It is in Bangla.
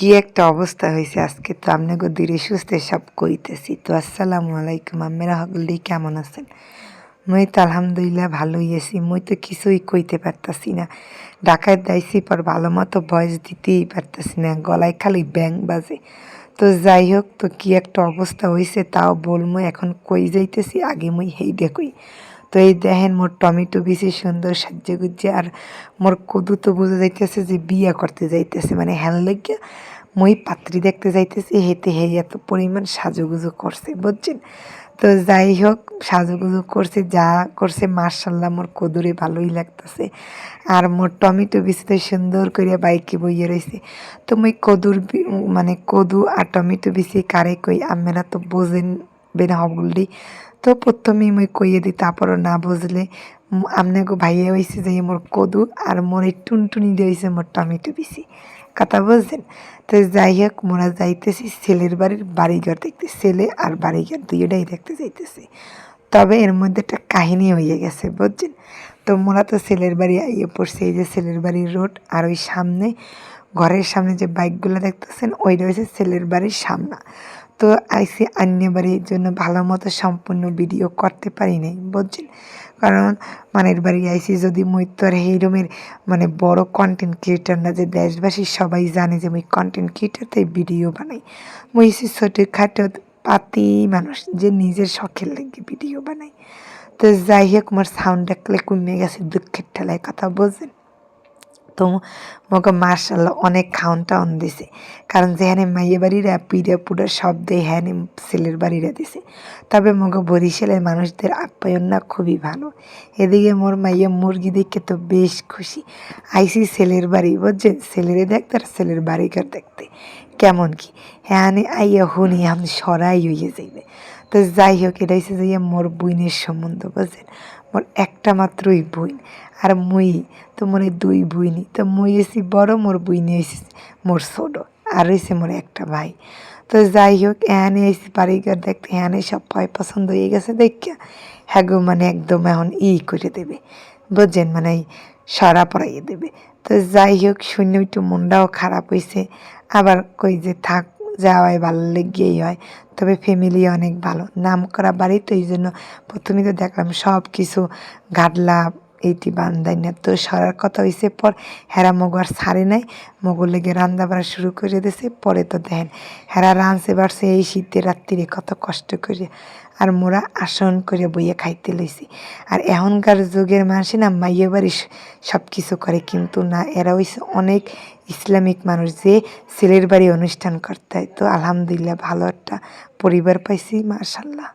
কি একটা অবস্থা হয়েছে আজকে তো আপনাকে ধীরে সুস্থে সব কইতেছি। তো আসসালামু আলাইকুম আমেরা হগলি, কেমন আছেন? মই তো আলহামদুলিল্লাহ ভালোই আছি, মই তো কিছুই কইতে পারতাছি না। ঢাকায় দাইছি পর ভালো মতো বয়স দিতেই পারতাছি না, গলায় খালি ব্যাং বাজে। তো যাই হোক, তো কি একটা অবস্থা হয়েছে তাও বলমু, এখন কই যাইতেছি, আগে মুই হেই কই তো এই দেখেন মোর টমেটো বেশি সুন্দর সাজ্জে গুজ্জে, আর মোর কদু তো বোঝা যাইতেছে যে বিয়া করতে যাইতেছে। মানে হ্যান লেগে মই পাত্রী দেখতে যাইতেছি, হেতে হে এত পরিমাণ সাজুগুজু করছে, বুঝছেন? তো যাই হোক, সাজুগুজু করছে, যা করছে মার্শাল্লাহ মোর কদুরে ভালোই লাগতেছে। আর মোর টমেটো বিচিতে সুন্দর করে বাইকে বইয়ে রয়েছে তো মই কদুর মানে কদু আর টমেটো বিচি কারে কই আমেরা তো বোঝেন বেন হবগুলি তো প্রথমেই মই কইয়ে দিই, তারপরও না বুঝলে আমনেগো ভাইয়া হয়েছে যে মোর কদু আর মোর এই টুনটুনি দিয়ে হয়েছে মোর টমেটো বিচি কথা বুঝছেন? তো যাই হোক মোরা যাইতেছি, ছেলের বাড়ির বাড়িঘর দেখতে, ছেলে আর বাড়িঘর দুইটাই দেখতে যাইতেছি। তবে এর মধ্যে একটা কাহিনী হয়ে গেছে, বুঝছেন? তো মোরা তো ছেলের বাড়ি আইয়ে পড়ছে, এই যে ছেলের বাড়ির রোড আর ওই সামনে, ঘরের সামনে যে বাইকগুলো দেখতেছেন, ওইটা হচ্ছে ছেলের বাড়ির সামনা। তো আইসি অন্য বাড়ির জন্য ভালো মতো সম্পূর্ণ ভিডিও করতে পারি নাই, বুঝছেন? কারণ মানের বাড়ি আইসি যদি মুই আর এইরমের মানে বড় কন্টেন্ট ক্রিয়েটার না, যে দেশবাসী সবাই জানে যে মুই কন্টেন্ট ক্রিয়েটার তাই ভিডিও বানাই। মুই ছোটো খাটো পাতি মানুষ যে নিজের শখের লাগে ভিডিও বানাই। তো যাই হোক, আমার সাউন্ড ডাকলে কমে গেছে, দুঃখের ঠেলায় কথা বলছেন তো মকে মার্শাল্লাহ অনেক খাওন টাউন দিছে। কারণ যেখানে মাইয়ে বাড়িরা পিড়া পুড়া সব দেয় হ্যাঁ ছেলের বাড়িরা দিছে। তবে মগে বরিশালের মানুষদের আপ্যায়ন না খুবই ভালো। এদিকে মোর মাইয়া মুরগি দেখে তো বেশ খুশি। আইসি ছেলের বাড়ি, বুঝছেন? ছেলেরে দেখতে আর ছেলের বাড়িঘর দেখতে। কেমন কি? হ্যাঁ আইয়া হুনি, আমি সরাই হইয়ে যাইবে। তো যাই হোক এটা হচ্ছে যে মোর বইনের সম্বন্ধ, বুঝছেন? মোর একটা মাত্রই বইন আর মুই তো মনে দুই বইনি তো মুই এসি বড়, মোর বইনি হয়েছে মোর ছোট, আর হয়েছে মোর একটা ভাই। তো যাই হোক এখানে এসি বাড়িঘর দেখতে এখানে সব পয় পছন্দ হয়ে গেছে দেখা হ্যাঁ মানে একদম এখন ই করে দেবে, বুঝছেন? মানে সরা পরাইয়ে দেবে। তো যাই হোক, শুনে একটু মনটাও খারাপ হয়েছে আবার কই যে থাক যাওয়াই ভালো লেগেই হয়। তবে ফ্যামিলি অনেক ভালো। নাম করা বাড়ি তো এই জন্য প্রথমেই তো দেখলাম সব কিছু গাডলা এইটি বান্ধাই না তো সরার কথা হয়েছে পর হেরা মগু আর ছাড়ে নাই। মগু লেগে রান্না বাড়া শুরু করে দিয়েছে পরে তো দেখেন হেরা রাঁধছে বাড়ছে এই শীতের রাত্রিরে কত কষ্ট করে। আর মোরা আসন করে বইয়ে খাইতে লইছি। আর এখনকার যুগের মানুষ না মাইয়ে বাড়ি সব কিছু করে, কিন্তু না, এরা হইছে অনেক ইসলামিক মানুষ যে ছেলের বাড়ি অনুষ্ঠান করতে। হয় তো আলহামদুলিল্লাহ ভালো একটা পরিবার পাইছি মার্শাল্লাহ